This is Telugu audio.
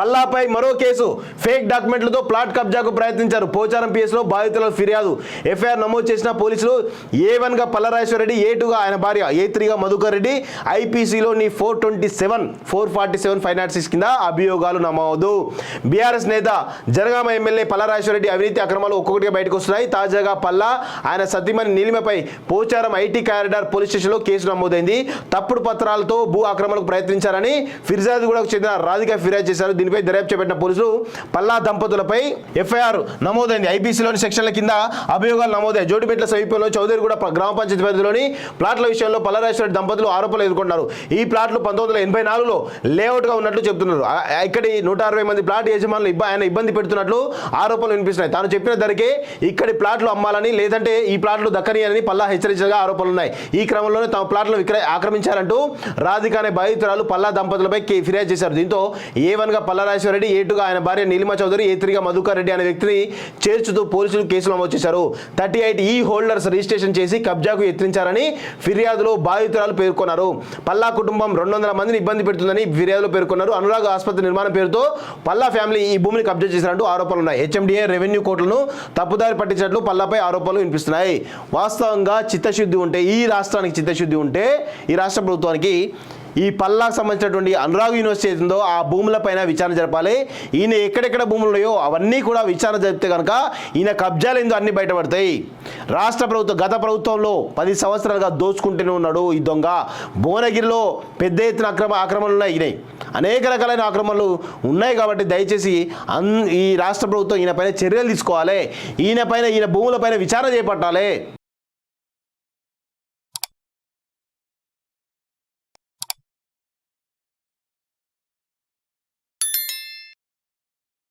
పల్లాపై మరో కేసు. ఫేక్ డాక్యుమెంట్లతో ప్లాట్ కబ్జాకు ప్రయత్నించారు. పోచారం పిఎస్లో బాధితుల ఫిర్యాదు. ఎఫ్ఐఆర్ నమోదు చేసిన పోలీసులు ఏ వన్గా పల్లరాజేశ్వరరెడ్డి ఏ టూగా ఆయన భార్య ఏ త్రీగా Madhukar Reddy ఐపీసీలోని four twenty seven four forty seven five nought six కింద అభియోగాలు నమోదు. బీఆర్ఎస్ నేత జనగామ ఎమ్మెల్యే పల్లరాజేశ్వరరెడ్డి అవినీతి అక్రమాలు ఒక్కొక్కటిగా బయటకు వస్తున్నాయి. తాజాగా పల్లా ఆయన సతీమణి నీలిమపై పోచారం ఐటీ కారిడార్ పోలీస్ స్టేషన్లో కేసు నమోదైంది. తప్పుడు పత్రాలతో భూ ఆక్రమణకు ప్రయత్నించారని ఫిర్జాద్ కూడా చెందిన రాధిక ఫిర్యాదు చేశారు. వీరిపై దర్యాప్తు చేపట్టిన పోలీసులు పల్లా దంపతులపై ఎఫ్ఐఆర్ నమోదైంది. ఐపీసీలోని సెక్షన్ల కింద అభియోగాలు నమోదాయి. జోడిపేట్ల సమీపంలో చౌదరిగూడ గ్రామ పంచాయతీ పరిధిలోని ప్లాట్ల విషయంలో పల్లరాజేశ్వర దంపతులు ఆరోపణలు ఎదుర్కొన్నారు ఈ ప్లాట్లు పంతొమ్మిది వందల ఎనభై నాలుగులో లేఅవుట్గా ఉన్నట్లు చెబుతున్నారు ఇక్కడి నూట అరవై మంది ప్లాట్ యజమానులు ఆయన ఇబ్బంది పెడుతున్నట్లు ఆరోపణలు వినిపిస్తున్నాయి. తాను చెప్పిన ధరకే ఇక్కడి ప్లాట్లు అమ్మాలని లేదంటే ఈ ప్లాట్లు దక్కనీయాలని పల్లా హెచ్చరించగా ఆరోపణలు ఉన్నాయి. ఈ క్రమంలోనే తమ ప్లాట్లను విక్రయ ఆక్రమించారంటూ రాధిక అనే బాధితురాలు పల్లా దంపతులపై కే- ఫిర్యాదు చేశారు. దీంతో ఏ వన్గా పల్లారాజేశ్వర రెడ్డి ఏ ఆయన భార్య నీలిమ చౌదరి ఏత్రిగా మధుకర్ రెడ్డి అనే వ్యక్తిని చేర్చుతూ పోలీసులు కేసులు నమోదు చేశారు thirty eight E holders registration చేసి కబ్జాకు యత్నించారని ఫిర్యాదులో బాధితురాలు పేర్కొన్నారు. పల్లా కుటుంబం రెండు వందల మందిని ఇబ్బంది పెడుతుందని ఫిర్యాదులో పేర్కొన్నారు. అనురాగ్ ఆసుపత్రి నిర్మాణం పేరుతో పల్లా ఫ్యామిలీ ఈ భూమిని కబ్జా చేసినట్టు ఆరోపణలు ఉన్నాయి హెచ్ఎండిఏ రెవెన్యూ కోర్టులను తప్పుదారి పట్టించినట్లు పల్లాపై ఆరోపణలు వినిపిస్తున్నాయి. వాస్తవంగా చిత్తశుద్ధి ఉంటే ఈ రాష్ట్రానికి చిత్తశుద్ధి ఉంటే ఈ రాష్ట్ర ప్రభుత్వానికి ఈ పల్లాకు సంబంధించినటువంటి అనురాగ్ యూనివర్సిటీ ఏదో ఆ భూములపైన విచారణ జరపాలి. ఈయన ఎక్కడెక్కడ భూములు ఉన్నాయో అవన్నీ కూడా విచారణ జరిపితే కనుక ఈయన కబ్జాలు ఏందో అన్ని బయటపడతాయి? రాష్ట్ర ప్రభుత్వం గత ప్రభుత్వంలో పది సంవత్సరాలుగా దోచుకుంటూనే ఉన్నాడు ఈ దొంగ. భువనగిరిలో పెద్ద ఎత్తున అక్రమ ఆక్రమణలు ఉన్నాయి ఈయన. అనేక రకాలైన ఆక్రమణలు ఉన్నాయి కాబట్టి దయచేసి అన్ ఈ రాష్ట్ర ప్రభుత్వం ఈయన పైన చర్యలు తీసుకోవాలి. ఈయన పైన ఈయన భూములపైన విచారణ చేపట్టాలి.